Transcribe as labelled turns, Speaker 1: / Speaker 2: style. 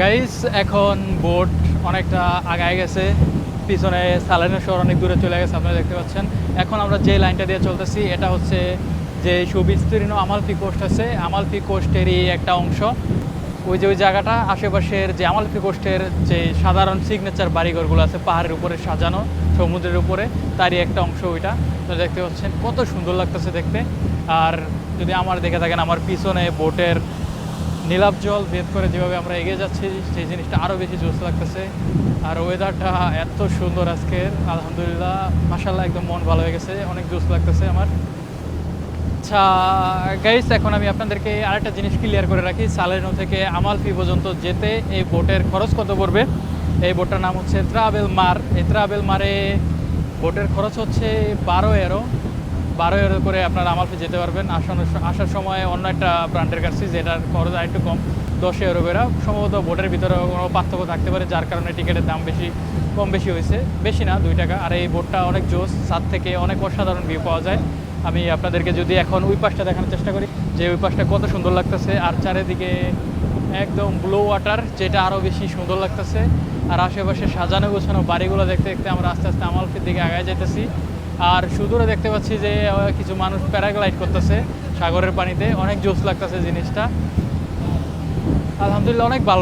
Speaker 1: Guys এখন boat অনেকটা আগায় গেছে। পিছনে সালানের শহর অনেক দূরে চলে গেছে, আপনারা দেখতে পাচ্ছেন। এখন আমরা যে লাইনটা দিয়ে চলতেছি, এটা হচ্ছে যে সুবিস্তীর্ণ আমালফি কোস্ট আছে। আমালফি কোস্টেরই একটা অংশ। ওই যে ওই জায়গাটা, আশেপাশের যে আমালফি কোস্টের যে সাধারণ সিগনেচার বাড়িঘরগুলো আছে, পাহাড়ের উপরে সাজানো, সমুদ্রের উপরে, তারই একটা অংশ ওইটা। দেখতে পাচ্ছেন, কত সুন্দর লাগতেছে দেখতে। আর যদি আমার দেখে থাকেন, আমার পিছনে বোটের নীলাভ জল ভেদ করে যেভাবে আমরা এগিয়ে যাচ্ছি, সেই জিনিসটা আরও বেশি জোস লাগতেছে। আর ওয়েদারটা এত সুন্দর আজকের, আলহামদুলিল্লাহ। মাসাল্লাহ একদম মন ভালো হয়ে গেছে। অনেক জোস লাগতেছে আমার। আচ্ছা গাইস এখন আমি আপনাদেরকে আরেকটা জিনিস ক্লিয়ার করে রাখি। সালেনো থেকে আমালফি পর্যন্ত যেতে এই বোটের খরচ কত পড়বে? এই বোটটার নাম হচ্ছে ট্রাভেল মার এই ট্রাভেল মারে বোটের খরচ হচ্ছে বারো এরো বারো এরো করে আপনারা আমালফি যেতে পারবেন। আসানোর আসার সময় অন্য একটা ব্র্যান্ডের কাছে, যেটার খরচ আরেকটু কম, দশ এরো করে। সম্ভবত বোটের ভিতরে কোনো পার্থক্য থাকতে পারে, যার কারণে টিকিটের দাম বেশি, কম বেশি হয়েছে। বেশি না, দুই টাকা। আর এই বোটটা অনেক জোস, সাত থেকে অনেক অসাধারণ ভিউ পাওয়া যায়। আমি আপনাদেরকে যদি এখন ওই পাশটা দেখানোর চেষ্টা করি, যে ওই পাশটা কত সুন্দর লাগতেছে। আর চারিদিকে একদম ব্লু ওয়াটার যেটা আরও বেশি সুন্দর লাগতেছে। আর আশেপাশে সাজানো গোছানো বাড়িগুলো দেখতে দেখতে আমরা আস্তে আস্তে আমালফির দিকে আগায় যেতেছি আর সুদূরে দেখতে পাচ্ছি যে কিছু মানুষ প্যারাগ্লাইড করতেছে সাগরের পানিতে। অনেক জোস লাগতেছে জিনিসটা। আলহামদুলিল্লাহ, অনেক ভালো।